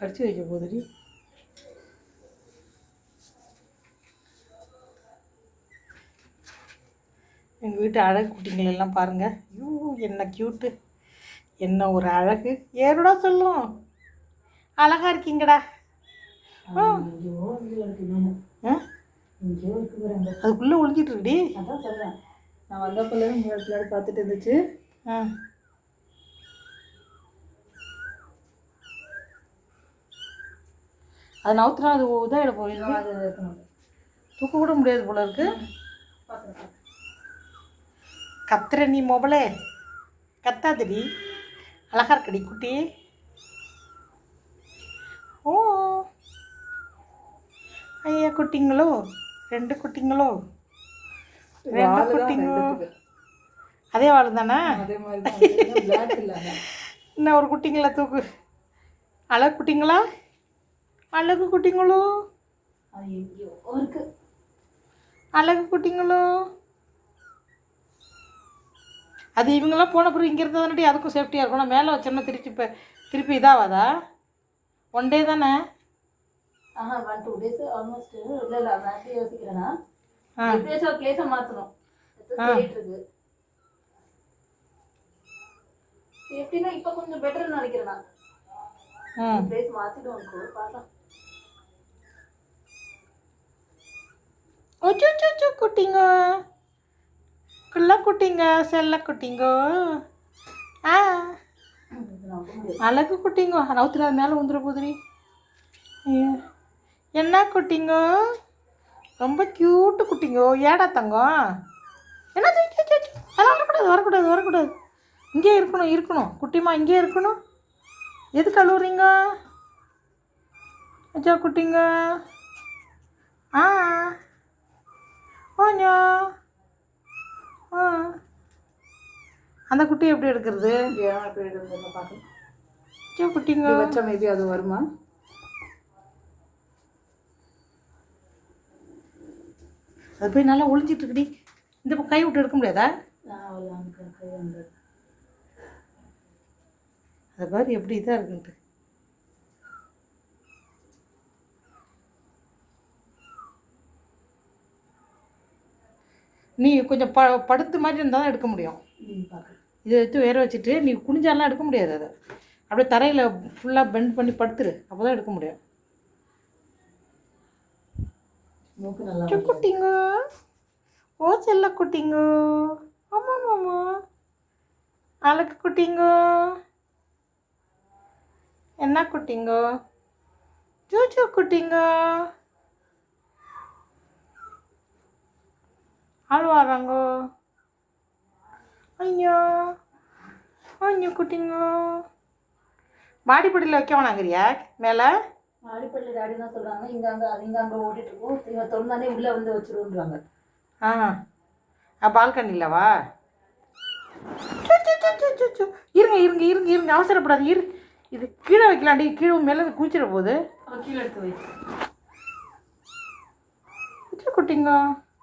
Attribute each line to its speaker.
Speaker 1: கடிச்சு வைக்க போதுடி எங்கள் வீட்டு அழகு குட்டிங்கள் எல்லாம் பாருங்கள் ஐயோ என்ன க்யூட்டு என்ன ஒரு அழகு. ஏறுடா சொல்லும். அழகா இருக்கீங்கடா. அதுக்குள்ளே ஒழிஞ்சிட்டு இருக்குடி.
Speaker 2: அதான் சொல்கிறேன் நான் வந்தப்பல முன்னாடி பின்னாடி பார்த்துட்டு இருந்துச்சு.
Speaker 1: ஆ. அது நவுத்துனா அது இதாகிட
Speaker 2: இன்னும் அது
Speaker 1: தூக்க கூட முடியாது போல இருக்கு. கத்துற நீ மொபலே. கத்தாதடி அழகா இருக்கடி குட்டி. ஓ. ஐயா குட்டிங்களோ? ரெண்டு குட்டிங்களோ? ரெண்டு குட்டிங்களோ? அதே வாழ் தானே? இன்னும் ஒரு குட்டிங்களா தூக்கு. அழகு குட்டிங்களா? அழகு குட்டிங்களோ?
Speaker 2: அது எங்கேயோ இருக்கு
Speaker 1: அழகு குட்டிங்களோ? அது இவங்கெல்லாம் போன பிறகு இங்கே இருந்தால் தானே அதுக்கும் சேஃப்டியாக இருக்கும் நான் மேலே வச்சோம்னா திருப்பி இப்போ திருப்பி இதாகாதா ஒன் டே தானே?
Speaker 2: ஆஹா ஒன் டூ டேஸ் ஆல்மோஸ்ட் இல்லை இல்லை நான் எப்படி யோசிக்கிறேன்னா எப்படியாச்சும் ஒரு பிளேஸை மாற்றணும் இருக்கு. சேஃப்டினா இப்போ கொஞ்சம் பெட்டர்னு நினைக்கிறேன் நான். பிளேஸ் மாற்றிடுவோம் பார்க்கலாம்
Speaker 1: குட்டிங்கோ. குள்ள குட்டிங்க செல்ல குட்டிங்கோ. ஆ. அழகு குட்டிங்கோ. நவுத்துல மேலே வந்துட போதுரி என்ன குட்டிங்கோ? ரொம்ப க்யூட்டு குட்டிங்கோ. ஏடா தங்கம் என்ன அதெல்லாம் வரக்கூடாது வரக்கூடாது வரக்கூடாது. இங்கே இருக்கணும் இருக்கணும். குட்டிமா இங்கே இருக்கணும். எது கழுவுறீங்க அச்சா குட்டிங்க. ஆ. ஓஞ்சோ ஆ. அந்த குட்டி எப்படி எடுக்கிறது?
Speaker 2: ஏன் எப்படி எடுக்கிறத பார்க்கலாம்.
Speaker 1: அச்சா குட்டிங்க.
Speaker 2: வச்சா மேபி அது வருமா?
Speaker 1: அது போய் நல்லா ஒளிஞ்சிட்டு இருக்குடி. இந்த பக்கம் கை விட்டு எடுக்க முடியாதா? அது பாரு எப்படி இதாக இருக்குன்ட்டு. நீ கொஞ்சம் ப படுத்து மாதிரி இருந்தால் தான் எடுக்க முடியும். இதை எடுத்து வேற வச்சுட்டு நீ குனிஞ்சாலாம் எடுக்க முடியாது அதை. அப்படியே தரையில் ஃபுல்லாக பெண்ட் பண்ணி படுத்துரு. அப்போ தான் எடுக்க முடியும். குட்டிங்க. ஓ செல்ல குட்டிங்க. ஆமாம் மாமா அழகு குட்டிங்க. என்ன குட்டிங்க? ஜூஜு குட்டிங்க. ஆள் வராங்க ஐயோ ஐயோ குட்டிங்க மாடிப்படியில் வைக்க வேணாங்கிறியா மேலே
Speaker 2: மாடிப்பள்ளி டாடி என்ன சொல்றாங்க? இங்க அங்க அது இங்க அங்க ஓட்டிட்டு இருக்கோம் இவங்க திறந்தானே உள்ள வந்து வச்சிருவோன்றாங்க
Speaker 1: ஆ பால்கனிலவா இருங்க இருங்க இருங்க இருங்க அவசரப்படாது இரு இது கீழே வைக்கலாண்டி கீழே மேலே குளிச்சிட போகுது
Speaker 2: கீழே எடுத்து வை
Speaker 1: குட்டிங்க